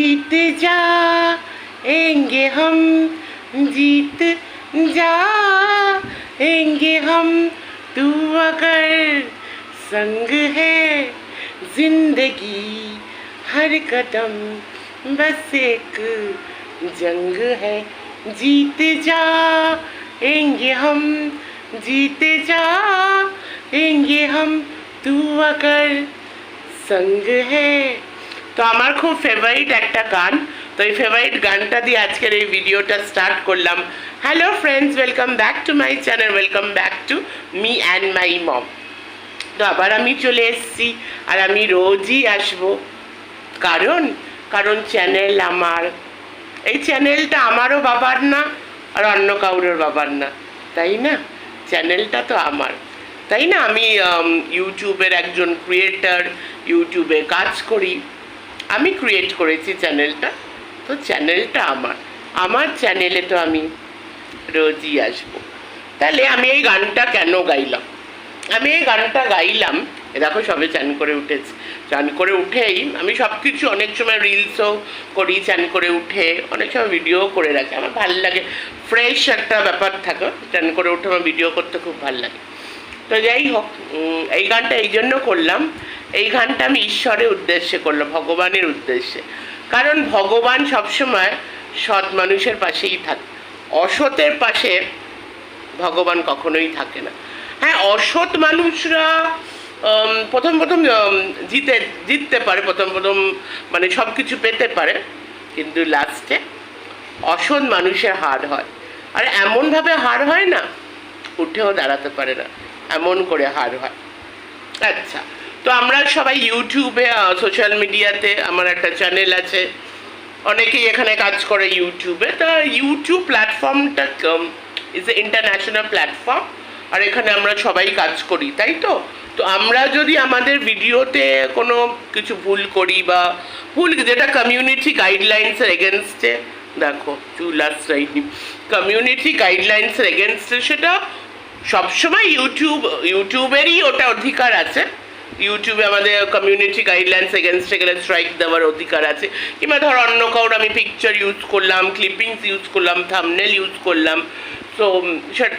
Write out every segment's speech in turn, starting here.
जीत जाएँगे हम, जीत जाएँगे हम। तू अगर संग है ज़िंदगी हर कदम, बस एक जंग है। जीत जाएँगे हम, जीत जाएँगे हम। तू अगर संग है তো আমার খুব ফেভারিট একটা গান। তো এই ফেভারিট গানটা দিয়ে আজকের এই ভিডিওটা স্টার্ট করলাম। Hello friends welcome back to my channel welcome back to me and my mom তো আবার আমি চলে এসেছি, আর আমি রোজই আসব। কারণ কারণ চ্যানেল আমার। এই চ্যানেলটা আমারও বাবার না, আর অন্য কাউরের বাবার না। তাই না? চ্যানেলটা তো আমার। তাই না? আমি ইউটিউবের একজন ক্রিয়েটার ইউটিউবে কাজ করি। আমি ক্রিয়েট করেছি চ্যানেলটা তো চ্যানেলটা আমার। আমার চ্যানেলে তো আমি রোজই আসব। তাহলে আমি এই গানটা কেন গাইলাম? আমি এই গানটা গাইলাম দেখো সবে চান করে উঠেছি। চান করে উঠেই আমি সব কিছু অনেক সময় রিলসও করি, চান করে উঠে অনেক সময় ভিডিও করে রাখি। আমার ভালো লাগে। ফ্রেশ একটা ব্যাপার থাকে। চান করে উঠে আমার ভিডিও করতে খুব ভালো লাগে। তো যাই হোক এই গানটা এই জন্য করলাম এই গানটা আমি ঈশ্বরের উদ্দেশ্যে করলাম, ভগবানের উদ্দেশ্যে। কারণ ভগবান সবসময় সৎ মানুষের পাশেই থাকে। অসতের পাশে ভগবান কখনোই থাকে না। হ্যাঁ অসৎ মানুষরা প্রথম প্রথম জিতে, জিততে পারে, প্রথম প্রথম মানে সব কিছু পেতে পারে, কিন্তু লাস্টে অসৎ মানুষের হার হয়। আর এমনভাবে হার হয় না, উঠেও দাঁড়াতে পারে না, এমন করে হার হয়। আচ্ছা তো আমরা সবাই ইউটিউবে সোশ্যাল মিডিয়াতে আমার একটা চ্যানেল আছে। অনেকেই এখানে কাজ করে ইউটিউবে তা ইউটিউব প্ল্যাটফর্মটা ইজ এ ইন্টারন্যাশনাল প্ল্যাটফর্ম আর এখানে আমরা সবাই কাজ করি, তাই তো? তো আমরা যদি আমাদের ভিডিওতে কোনো কিছু ভুল করি বা ভুল, যেটা কমিউনিটি গাইডলাইন্সের এগেনস্টে দেখো, চুল আশ্রয়নি কমিউনিটি গাইডলাইন্সের এগেনস্টে সেটা সবসময় ইউটিউব ইউটিউবেরই ওটা অধিকার আছে। ইউটিউবে আমাদের কমিউনিটি গাইডলাইন্স এগেনস্টে গেলে স্ট্রাইক দেওয়ার অধিকার আছে। কিংবা ধর অন্য কাউর আমি পিকচার ইউজ করলাম ক্লিপিংস ইউজ করলাম থামনেল ইউজ করলাম তো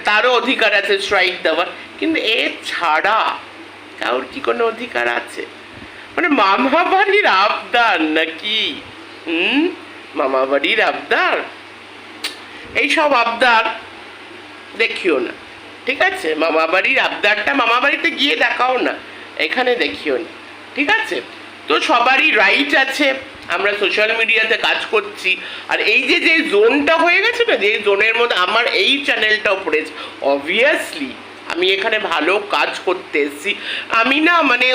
তারও অধিকার আছে স্ট্রাইক দেওয়ার। কিন্তু এ ছাড়া কারোর কি কোনো অধিকার আছে? মানে মামা বাড়ির আবদার নাকি? হুম? মামা বাড়ির আবদার? এইসব আবদার দেখিও না। ঠিক আছে? মামা বাড়ির আবদারটা মামা বাড়িতে গিয়ে দেখাও না। এখানে দেখিও না। ঠিক আছে? তো সবারই রাইট আছে। আমরা সোশ্যাল মিডিয়াতে কাজ করছি। আর এই যে যে জোনটা হয়ে গেছে না, যে জোনের মধ্যে আমার এই চ্যানেলটাও পড়েছে অবভিয়াসলি আমি এখানে ভালো কাজ করতে এসেছি। আমি না মানে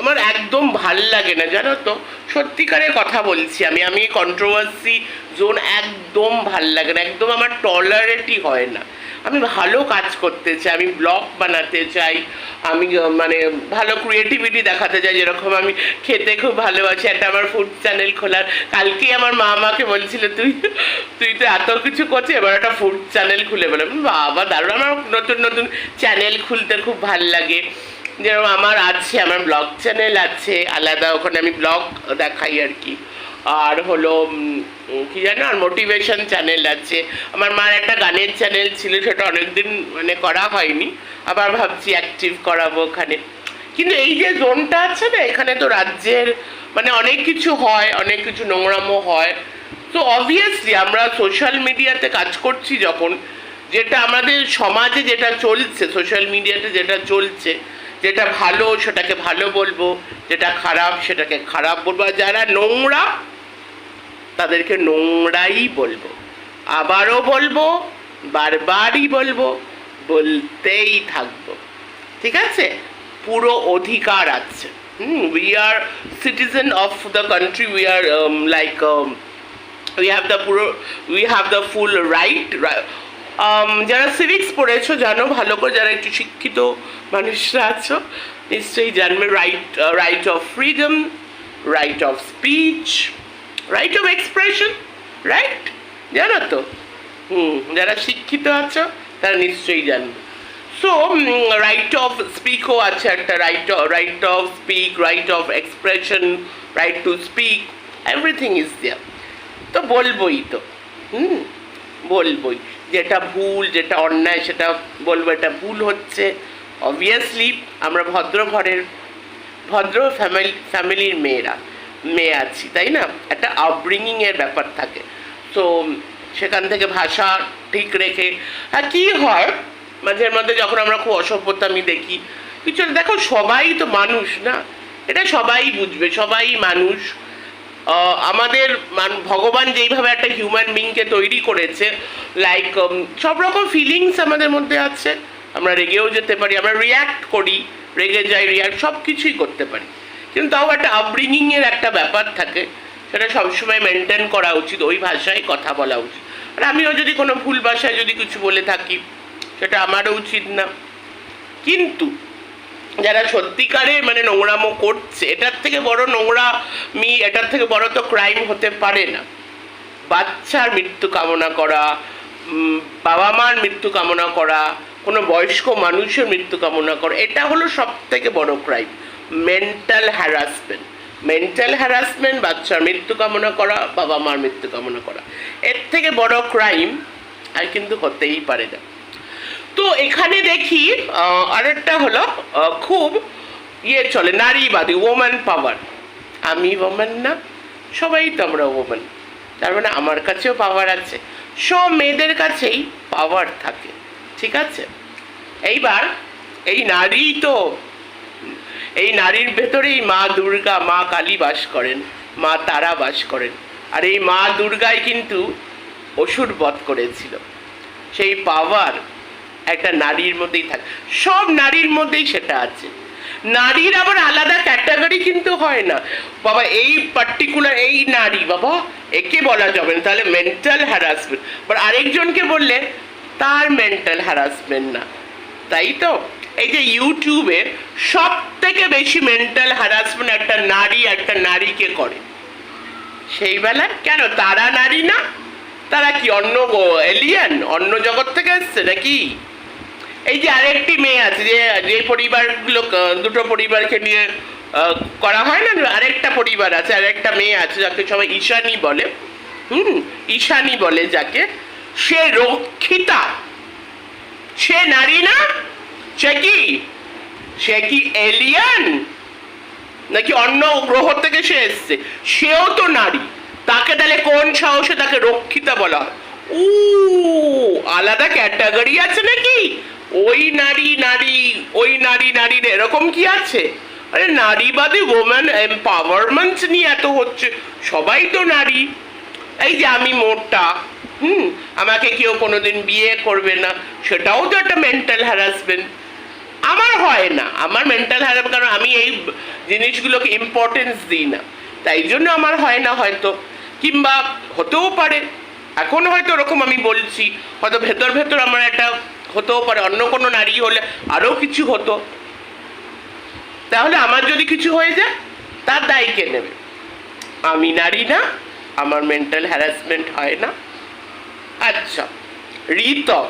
আমার একদম ভালো লাগে না, জানো তো? সত্যিকারের কথা বলছি আমি আমি কন্ট্রোভার্সি জোন একদম ভালো লাগে না, একদম আমার টলারেটই হয় না। আমি ভালো কাজ করতে চাই, আমি ব্লগ বানাতে চাই, আমি মানে ভালো ক্রিয়েটিভিটি দেখাতে চাই, যেরকম আমি খেতে খুব ভালোবাসি, একটা আমার ফুড চ্যানেল খোলার কালকেই আমার মা আমাকে বলছিল, তুই তুই তো এত কিছু করছিস, এবার একটা ফুড চ্যানেল খুলে বলে। বাবা, দারুণ, আমার নতুন নতুন চ্যানেল খুলতে খুব ভালো লাগে। যেরকম আমার আছে, আমার ব্লগ চ্যানেল আছে, আলাদা, ওখানে আমি ব্লগ দেখাই আর কি। আর হলো কি জানো, আর মোটিভেশন চ্যানেল আছে। আমার মার একটা গানের চ্যানেল ছিল, সেটা অনেকদিন মানে করা হয়নি। আবার ভাবছি অ্যাক্টিভ করাবো ওখানে। কিন্তু এই যে জোনটা আছে না, এখানে তো রাজ্যের মানে অনেক কিছু হয়, অনেক কিছু নোংরামো হয়। তো অবভিয়াসলি আমরা সোশ্যাল মিডিয়াতে কাজ করছি যখন, যেটা আমাদের সমাজে যেটা চলছে সোশ্যাল মিডিয়াতে যেটা চলছে, যেটা ভালো সেটাকে ভালো বলব, যেটা খারাপ সেটাকে খারাপ বলব। আর যারা নোংরা তাদেরকে নোংরাই বলব। আবারও বলব, বারবারই বলব, বলতেই থাকব। ঠিক আছে? পুরো অধিকার আছে। হুম we are citizen of the country we are like we have the পুরো we have the full right যারা সিভিক্স পড়েছো, জানো, ভালো করে যারা একটু শিক্ষিত মানুষরা আছো, নিশ্চয়ই জানবে right right of freedom right of speech right of expression right জানো তো? হুম, যারা শিক্ষিত আছো, তারা নিশ্চয়ই জানবে সো রাইট অফ স্পিকও আছে একটা right right of speak right of expression right to speak everything is there তো বলবোই তো। হুম, বলবোই। যেটা ভুল, যেটা অন্যায়, সেটা বলব, এটা ভুল হচ্ছে। অবভিয়াসলি আমরা ভদ্র ঘরের ভদ্র ফ্যামিলি ফ্যামিলির মেয়েরা। মেয়ে আছি, তাই না? একটা আপব্রিঙিংয়ের ব্যাপার থাকে। তো সেখান থেকে ভাষা ঠিক রেখে হ্যাঁ কী হয়? মাঝে মধ্যে যখন আমরা খুব অসভ্যতামি দেখি কিছু দেখো সবাই তো মানুষ, না? এটা সবাই বুঝবে, সবাই মানুষ। আমাদের মান- ভগবান যেইভাবে একটা হিউম্যান বিংকে তৈরি করেছে লাইক সব রকম ফিলিংস আমাদের মধ্যে আছে। আমরা রেগেও যেতে পারি, আমরা রিয়্যাক্ট করি, রেগে যাই রিয়াক্ট সব কিছুই করতে পারি। কিন্তু তাও একটা আপব্রিঙিংয়ের একটা ব্যাপার থাকে। সেটা সবসময় মেনটেন করা উচিত, ওই ভাষায় কথা বলা উচিত। আর আমিও যদি কোনো ভুল ভাষায় যদি কিছু বলে থাকি, সেটা আমারও উচিত না। কিন্তু যারা সত্যিকারে মানে নোংরামো করছে, এটার থেকে বড় নোংরা মি এটার থেকে বড় তো ক্রাইম হতে পারে না। বাচ্চার মৃত্যু কামনা করা বাবা মার মৃত্যু কামনা করা, কোনো বয়স্ক মানুষের মৃত্যু কামনা করা, এটা হলো সব থেকে বড় crime mental harassment mental harassment বাচ্চার মৃত্যু কামনা করা বাবা মার মৃত্যু কামনা করা। এর থেকে বড় ক্রাইম আর কিন্তু হতেই পারে না। তো এখানে দেখি আরেকটা হলো খুব ইয়ে চলে, নারীবাদী ওম্যান পাওয়ার আমি ওম্যান না, সবাই তো আমরা ওম্যান তার মানে আমার কাছেও পাওয়ার আছে। সব মেয়েদের কাছেই পাওয়ার থাকে। ঠিক আছে? এইবার, এই নারী তো এই নারীর ভেতরেই মা দুর্গা, মা কালী বাস করেন, মা তারা বাস করেন। আর এই মা দুর্গাই কিন্তু অসুর বধ করেছিল। সেই পাওয়ার একটা নারীর মধ্যেই থাকে। সব নারীর মধ্যেই সেটা আছে। নারীর আবার আলাদা ক্যাটাগরি কিন্তু হয় না। বাবা, এই পার্টিকুলার এই নারী, বাবা, একে বলা যাবে না। তাহলে মেন্টাল হ্যারাসমেন্ট বাট আরেকজনকে বললে, তার মেন্টাল হ্যারাসমেন্ট না। তাই তো? এই যে ইউটিউবে সব থেকে বেশি মেন্টাল হ্যারাসমেন্ট একটা নারী একটা নারীকে করে। সেই বেলায় কেন? তারা নারী না? তারা কি অন্য এলিয়ান অন্য জগৎ থেকে এসছে নাকি? এই যে আরেকটি মেয়ে আছে, যে যে পরিবারগুলো দুটো পরিবারকে নিয়ে করা হয় না? আরেকটা পরিবার আছে, আরেকটা মেয়ে আছে, যাকে সবাই ঈশানী বলে। হুম, ঈশানী বলে যাকে। সে রক্ষিতা। সে নারী না? সে কি? সে কি এলিয়ান নাকি অন্য গ্রহ থেকে সে এসছে? সেও তো নারী। তাকে তাহলে কোন সাহসে তাকে রক্ষিতা বলা ও আলাদা ক্যাটাগরি আছে নাকি? ওই নারী নারী, ওই নারী, নারীর এরকম কি আছে? আরে নারীবাদী ওমেন এম্পাওয়ারমেন্ট নিয়ে এত হচ্ছে। সবাই তো নারী। এই যে আমি মোটা হুম, আমাকে কেউ কোনোদিন বিয়ে করবে না। সেটাও তো একটা মেন্টাল হ্যারাসমেন্ট আমার হয় না। আমার মেন্টাল হ্যারাপ কারণ আমি এই জিনিসগুলোকে ইম্পর্টেন্স দিই না। তাই জন্য আমার হয় না হয়তো। কিংবা হতেও পারে। এখন হয়তো ওরকম আমি বলছি। হয়তো ভেতর ভেতর আমার একটা হতেও পারে। অন্য কোনো নারী হলে আরও কিছু হতো। তাহলে আমার যদি কিছু হয়ে যায়, তার দায় কে নেবে? আমি নারী না। আমার মেন্টাল হ্যারাসমেন্ট হয় না। আচ্ছা রিতম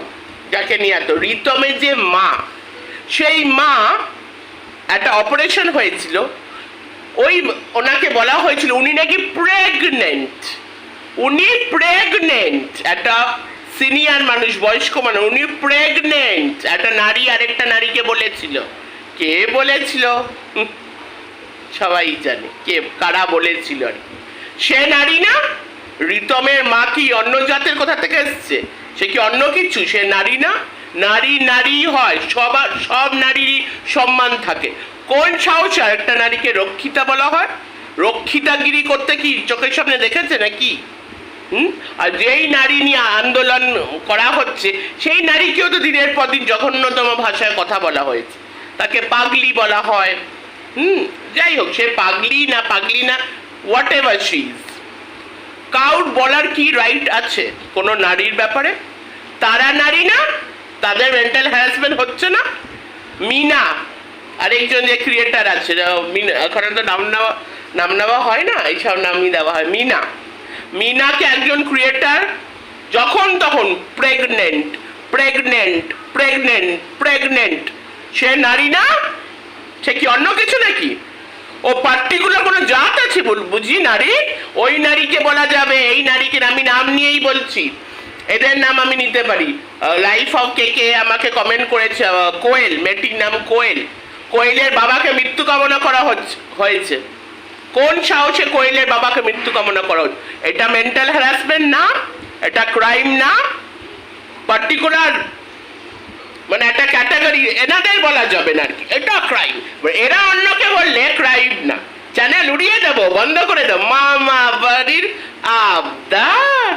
যাকে নিয়ে এত রিতমের যে মা, সেই মা একটা অপারেশন হয়েছিল। ওই ওনাকে বলা হয়েছিল, উনি নাকি প্রেগনেন্ট উনি প্রেগনেন্ট একটা সিনিয়র মানুষ, বয়স্ক মানুষ, উনি প্রেগনেন্ট একটা নারী, আরেকটা নারীকে বলেছিল। কে বলেছিল? সবাই জানে, কে, কারা বলেছিল আর কি। সে নারী না রিতমের মা কি অন্য জাতের কোথা থেকে এসছে? সে কি অন্য কিছু? সে নারী না? নারী নারী হয়, সবার, সব নারীরই সম্মান থাকে। কোন সাহসে একটা নারীকে রক্ষিতা বলা হয়? রক্ষিতাগিরি করতে কি চোখের সামনে দেখেছে নাকি? আর যেই নারী নিয়ে আন্দোলন করা হচ্ছে, সেই নারীকেও তো দিনের পর দিন জঘন্যতম ভাষায় কথা বলা হয়েছে। তাকে পাগলি বলা হয়। হুম? যাই হোক, সে পাগলি না পাগলি না হোয়াট এভার শিজ কাউর বলার কি রাইট আছে? কোনো নারীর ব্যাপারে? তারা নারী না, তাদের মেন্টাল হ্যারাসমেন্ট হচ্ছে না? মিনা আরেকজন যে ক্রিয়েটার আছে এখানে তো নাম নেওয়া নাম নেওয়া হয় না, এইসব নামই দেওয়া হয়। মিনা, মিনাকে একজন ক্রিয়েটার যখন তখন প্রেগনেন্ট প্রেগনেন্ট প্রেগনেন্ট প্রেগনেন্ট সে নারী না? সে কি অন্য কিছু নাকি? ও পার্টিকুলার কোনো জাত আছে বল- বুঝি নারী? ওই নারীকে বলা যাবে, এই নারীকে আমি নাম নিয়েই বলছি। এদের নাম আমি নিতে পারি। লাইফ অফ কে কে আমাকে কমেন্ট করেছে কোয়েল, মেয়েটির নাম কোয়েল। কোয়েলের বাবাকে মৃত্যু কামনা করা হয়েছে। কোন সাহসে কোয়েলের বাবাকে মৃত্যু কামনা করা হচ্ছে? এটা মেন্টাল হ্যারাসমেন্ট না, এটা ক্রাইম না। পার্টিকুলার মানে একটা ক্যাটাগরি এনাদের বলা যাবে না আর কি। এটা ক্রাইম এরা অন্যকে বললে ক্রাইম না। চ্যানেল উড়িয়ে দেবো, বন্ধ করে দেবো। মামা বাড়ির আবদার।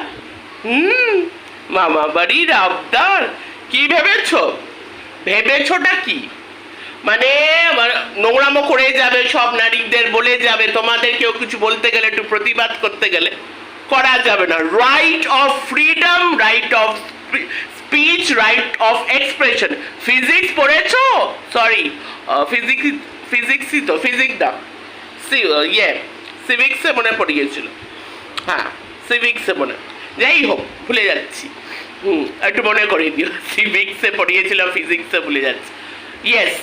হুম, মামা বাড়ির আবদার। কি ভেবেছো? ভেবেছোটা কি? মানে নোংরামো করে যাবে, সব নারীদের বলে যাবে, তোমাদের কেউ কিছু বলতে গেলে, একটু প্রতিবাদ করতে গেলে, করা যাবে না। Right of freedom right of speech right of expression physics পড়েছো? সরি ফিজিক্স ফিজিক্সই তো ফিজিক্স দা ইয়ে সিভিক্সে মনে পড়িয়েছিল। হ্যাঁ সিভিক্সে মনে। যাই হোক, ভুলে যাচ্ছি। হুম, একটু মনে করিয়ে দিও। সিভিক্সে পড়িয়েছিলাম ফিজিক্সে ভুলে যাচ্ছি। Yes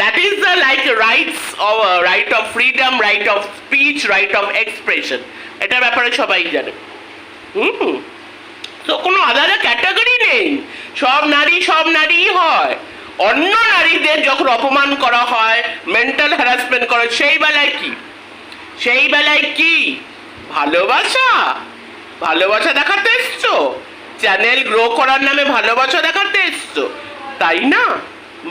that is the like rights of right of freedom right of speech right of expression এটার ব্যাপারে সবাই জানে। হুম তো কোনো আলাদা ক্যাটাগরি নেই। সব নারী, সব নারীই হয়। অন্য নারীদের যখন অপমান করা হয় মেন্টাল হ্যারাসমেন্ট করে সেই বেলায় কি? সেই বেলায় কি? ভালোবাসা। ভালোবাসা দেখাতে এসছো? চ্যানেল গ্রো করার নামে ভালোবাসা দেখাতে এসছো? তাই না?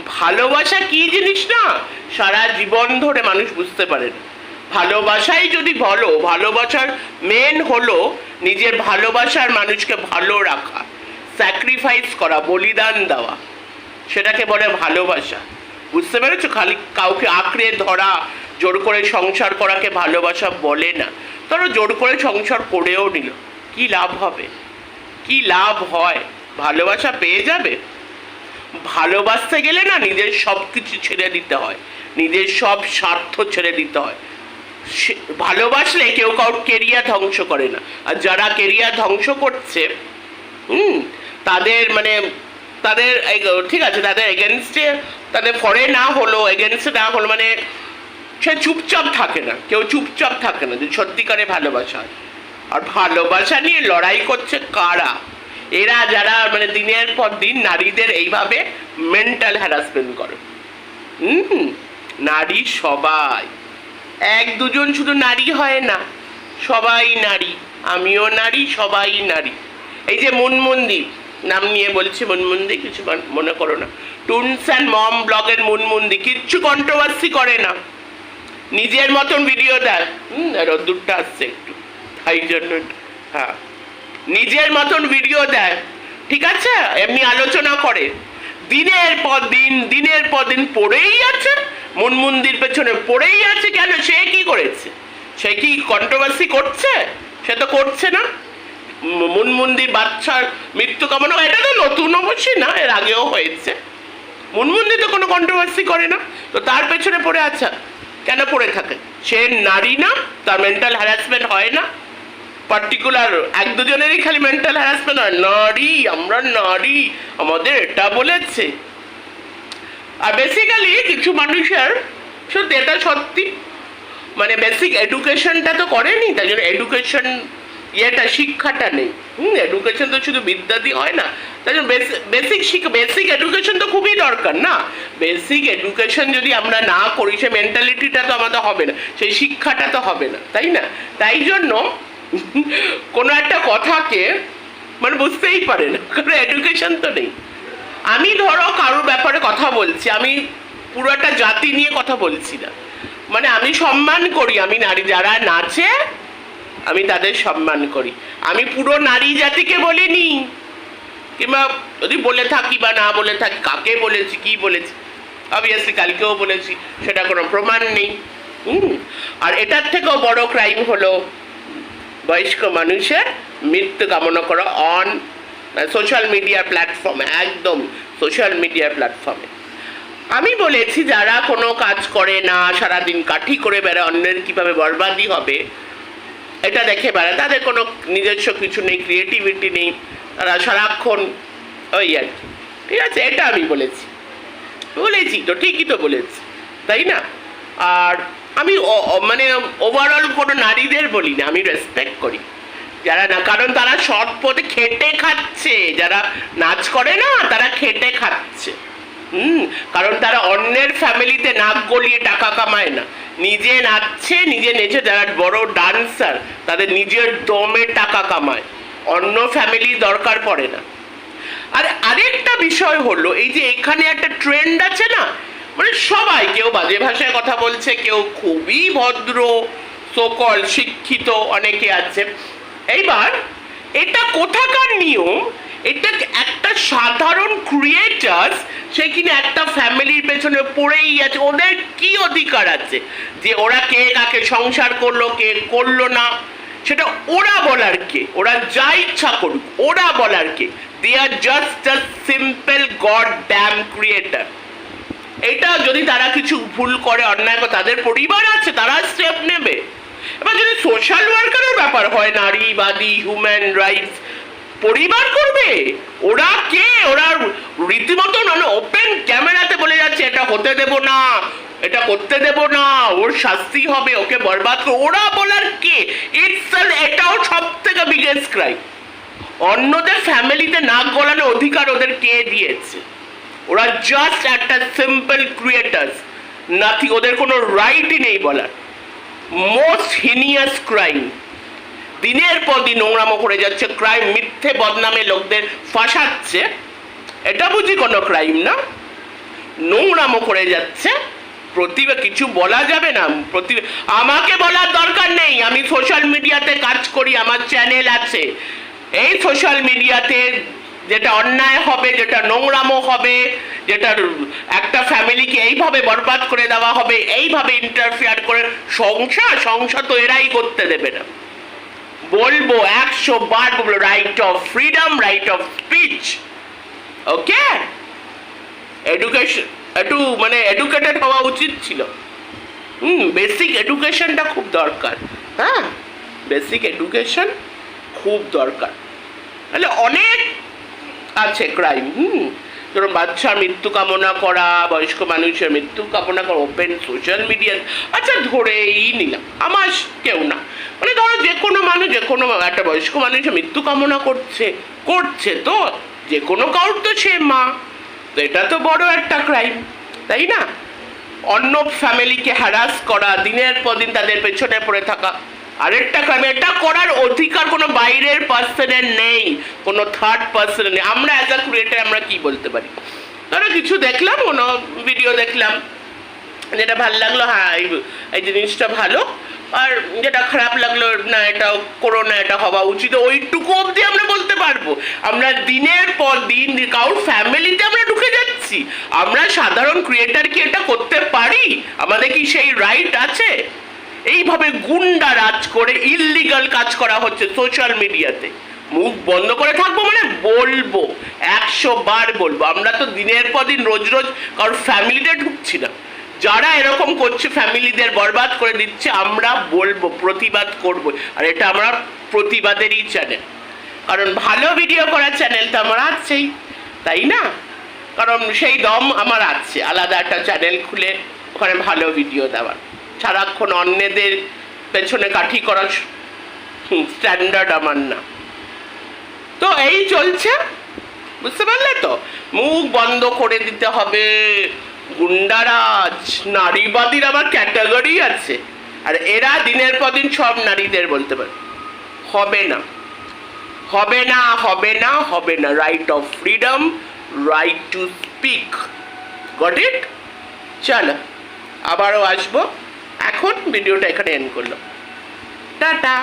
ভালোবাসা কি জিনিস না? সারা জীবন ধরে মানুষ বুঝতে পারে না। ভালোবাসাই যদি বলো, ভালোবাসার মেন হলো নিজের ভালোবাসার মানুষকে ভালো রাখা স্যাক্রিফাইস করা, বলিদান দেওয়া। সেটাকে বলে ভালোবাসা। বুঝতে পেরেছ? খালি কাউকে আঁকড়ে ধরা, জোর করে সংসার করাকে ভালোবাসা বলে না। ধরো জোর করে সংসার করেও নিল। কি লাভ হবে? কি লাভ হয়? ভালোবাসা পেয়ে যাবে? ভালোবাসতে গেলে না নিজের সব কিছু ছেড়ে দিতে হয়। নিজের সব স্বার্থ ছেড়ে দিতে হয়। ভালোবাসলে কেউ কারোর কেরিয়ার ধ্বংস করে না। আর যারা কেরিয়ার ধ্বংস করছে, হুম, তাদের মানে তাদের ঠিক আছে, তাদের এগেনস্টে তাদের ফরে না হলো এগেনস্টে না হলো মানে সে চুপচাপ থাকে না, কেউ চুপচাপ থাকে না যে সত্যিকারে ভালোবাসা। আর ভালোবাসা নিয়ে লড়াই করছে কারা? এরা যারা মানে দিনের পর দিন নারীদের এইভাবে মেন্টাল হ্যারাসমেন্ট করে। হুম, নারী সবাই। এক দুজন শুধু নারী হয় না, সবাই নারী। আমিও নারী, সবাই নারী। এই যে মুনমুন্দি নাম নিয়ে বলছি মুনমুন্দি কিছু মনে করো না। টুনস অ্যান্ড মম ব্লগের মুনমুন্দি কিচ্ছু কন্ট্রোভার্সি করে না। নিজের মতন ভিডিও দেয়। হুম রোদ্দুরটা আসছে একটু। তাই জন্য হ্যাঁ। নিজের মতন ভিডিও দেয়। ঠিক আছে? এমনি আলোচনা করে। দিনের পর দিন, দিনের পর দিন পড়েই আছে। মুনমুন্দির পেছনে পড়েই আছে কেন? সে কি করেছে? সে কি কন্ট্রোভার্সি করছে? সে তো করছে না। উম, মুনমুন্দির বাচ্চার মৃত্যু কামনা এটা তো নতুন অবশ্যই না এর আগেও হয়েছে। মুনমুন্দি তো কোনো কন্ট্রোভার্সি করে না। তো তার পেছনে পড়ে আছে। কেন পড়ে থাকে? সে নারী না তার মেন্টাল হ্যারাসমেন্ট হয় না। পার্টিকুলার এক দুজনেরই খালি মেন্টাল হ্যারাসমেন্ট হয়। নারী আমরা নারী আমাদের এটা বলেছে। আর বেসিক্যালি কিছু মানুষের, সত্যি এটা সত্যি মানে বেসিক এডুকেশনটা তো করেনি তাই জন্য এডুকেশন ইয়েটা, শিক্ষাটা নেই। হুম এডুকেশন তো শুধু বিদ্যা দিয়ে হয় না তাই জন্য বেসিক শিক্ষা বেসিক এডুকেশন তো খুবই দরকার না। বেসিক এডুকেশন যদি আমরা না করি সে মেন্টালিটিটা তো আমাদের হবে না, সেই শিক্ষাটা তো হবে না, তাই না? তাই জন্য কোনো একটা কথাকে মানে বুঝতেই পারে না, কারণ এডুকেশন তো নেই। আমি ধরো কারোর ব্যাপারে কথা বলছি, আমি পুরো একটা জাতি নিয়ে কথা বলছি না। মানে আমি সম্মান করি, আমি নারী যারা নাচে, আমি তাদের সম্মান করি। আমি পুরো নারী জাতিকে বলিনি। কিংবা যদি বলে থাকি বা না বলে থাকি, কাকে বলেছি, কি বলেছি অবভিয়াসলি কালকেও বলেছি, সেটা কোনো প্রমাণ নেই। হুম, আর এটার থেকেও বড় ক্রাইম হলো বয়স্ক মানুষের মৃত্যু কামনা করা অন সোশ্যাল মিডিয়া প্ল্যাটফর্মে একদম সোশ্যাল মিডিয়া প্ল্যাটফর্মে আমি বলেছি, যারা কোনো কাজ করে না, সারাদিন কাঠি করে বেড়ায়, অন্যের কীভাবে বরবাদি হবে, এটা দেখে বেড়ায়। তাদের কোনো নিজস্ব কিছু নেই ক্রিয়েটিভিটি নেই, তারা সারাক্ষণ ওই আর কি। ঠিক আছে, এটা আমি বলেছি। বলেছি তো, ঠিকই তো বলেছি, তাই না? আর আমি মানে ওভারঅল কোনো নারীদের বলি না, আমি রেসপেক্ট করি। যারা না, কারণ তারা সৎ পথে খেটে খাচ্ছে। যারা নাচ করে না, তারা খেটে খাচ্ছে। হুম, কারণ তারা অন্যের ফ্যামিলিতে নাক গলিয়ে টাকা কামায় না। নিজে নাচছে, নিজে নেচে, যারা বড় ডান্সার, তাদের নিজের দমে টাকা কামায়। অন্য ফ্যামিলি দরকার পড়ে না। আর আরেকটা বিষয় হলো, এই যে এখানে একটা ট্রেন্ড আছে না মানে সবাই, কেউ বাজে ভাষায় কথা বলছে, কেউ খুবই ভদ্র সকল শিক্ষিত অনেকে আছে। এইবার এটা কোথাকার নিয়ম? এটা একটা সাধারণ ক্রিয়েটার্স সে কিনা একটা ফ্যামিলির পেছনে পড়েই আছে, ওদের কি অধিকার আছে? যে ওরা কে কাকে সংসার করল, কে করল না, সেটা ওরা বলার কে? ওরা যা ইচ্ছা করুক, ওরা বলার কে? They are just a simple god damn creator এটা যদি তারা কিছু ভুল করে, অন্যায় তাদের পরিবার আছে, তারা স্টেপ নেবে। এবার যদি সোশ্যাল ওয়ার্কারের ব্যাপার হয় নারীবাদী হিউম্যান রাইটস পরিবার করবে? ওরা কে? ওরা রীতিমতো মানে ওপেন ক্যামেরাতে বলে যাচ্ছে, এটা হতে দেব না, এটা করতে দেব না, ওর শাস্তি হবে, ওকে বরবাদ ওরা বলার কে? ইটস এটাও সব থেকে বিগেস্ট ক্রাইম অন্যদের ফ্যামিলিতে নাক গলানোর অধিকার ওদের কে দিয়েছে? ওরা জাস্ট একটা সিম্পল ক্রিয়েটার্স নাথি ওদের কোনো রাইটই নেই বলার। মোস্ট হিনিয়াস ক্রাইম দিনের পর দিন নোংরামো করে যাচ্ছে ক্রাইম মিথ্যে বদনামে লোকদের ফাঁসাচ্ছে। এটা বুঝি কোনো ক্রাইম না? নোংরামো করে যাচ্ছে, প্রতিভা কিছু বলা যাবে না। প্রতি আমাকে বলার দরকার নেই, আমি সোশ্যাল মিডিয়াতে কাজ করি, আমার চ্যানেল আছে। এই সোশ্যাল মিডিয়াতে যেটা অন্যায় হবে, যেটা নোংরামো হবে যেটা একটা ফ্যামিলিকে এইভাবে বরবাদ করে দেওয়া হবে, এইভাবে ইন্টারফেয়ার করে, সংসার সংসার তো এরাই করতে দেবে না। বলব একশো বার বলব right of freedom right of speech okay education একটু মানে এডুকেটেড হওয়া উচিত ছিল। হুম বেসিক এডুকেশনটা খুব দরকার হ্যাঁ? বেসিক এডুকেশন খুব দরকার। তাহলে অনেক আছে ক্রাইম হুম? ধরুন বাচ্চার মৃত্যু কামনা করা, বয়স্ক মানুষের মৃত্যু কামনা করা ওপেন সোশ্যাল মিডিয়া আচ্ছা ধরেই নিলাম। আমার কেউ না। মানে ধরো, যে কোনো মানুষ, যে কোনো একটা বয়স্ক মানুষের মৃত্যু কামনা করছে করছে তো, যে কোনো কাউর তো সে মা। তো এটা তো বড় একটা ক্রাইম তাই না? অন্য ফ্যামিলিকে হ্যারাস করা, দিনের পর দিন তাদের পেছনে পড়ে থাকা। আরেকটা ক্রাইম এটা করার অধিকার কোনো বাইরের পার্সনের নেই, কোনো থার্ড পার্সনের নেই। আমরা অ্যাজ আ ক্রিয়েটার আমরা কি বলতে পারি? ধরো কিছু দেখলাম, কোনো ভিডিও দেখলাম, যেটা ভালো লাগল হ্যাঁ এই জিনিসটা ভালো। আর যেটা খারাপ লাগল, না, এটা করো না এটা হওয়া উচিত, ওইটুকু অবধি আমরা বলতে পারব। আমরা দিনের পর দিন, কারোর ফ্যামিলিতে আমরা ঢুকে যাচ্ছি। আমরা সাধারণ ক্রিয়েটার কি এটা করতে পারি? আমাদের কি সেই রাইট আছে? এইভাবে গুন্ডা রাজ করে ইললিগাল কাজ করা হচ্ছে সোশ্যাল মিডিয়াতে মুখ বন্ধ করে থাকব মানে বলব, একশো বার বলব। আমরা তো দিনের পর দিন রোজ রোজ কারোর ফ্যামিলিতে ঢুকছি না। যারা এরকম করছে ফ্যামিলিদের বরবাদ করে দিচ্ছে, আমরা বলব, প্রতিবাদ করব। আর এটা আমরা প্রতিবাদেরই চ্যানেল কারণ ভালো ভিডিও করার চ্যানেল তো আমার আছেই, তাই না? কারণ সেই দম আমার আছে। আলাদা একটা চ্যানেল খুলে ওখানে ভালো ভিডিও দেওয়ার। সারাক্ষণ অন্যদের পেছনে কাঠি করার স্ট্যান্ডার্ড আমার না। তো এই চলছে, বুঝতে পারলে তো? মুখ বন্ধ করে দিতে হবে। গুন্ডারাজ, নারীবাদীর আবার ক্যাটাগরি আছে। আর এরা দিনের পর দিন সব নারীদের বলতে পারে। হবে না। হবে না হবে না হবে না। Right of freedom right to speak got it চলো, আবারও আসব। এখন ভিডিওটা এখানে এন্ড করল টাটা।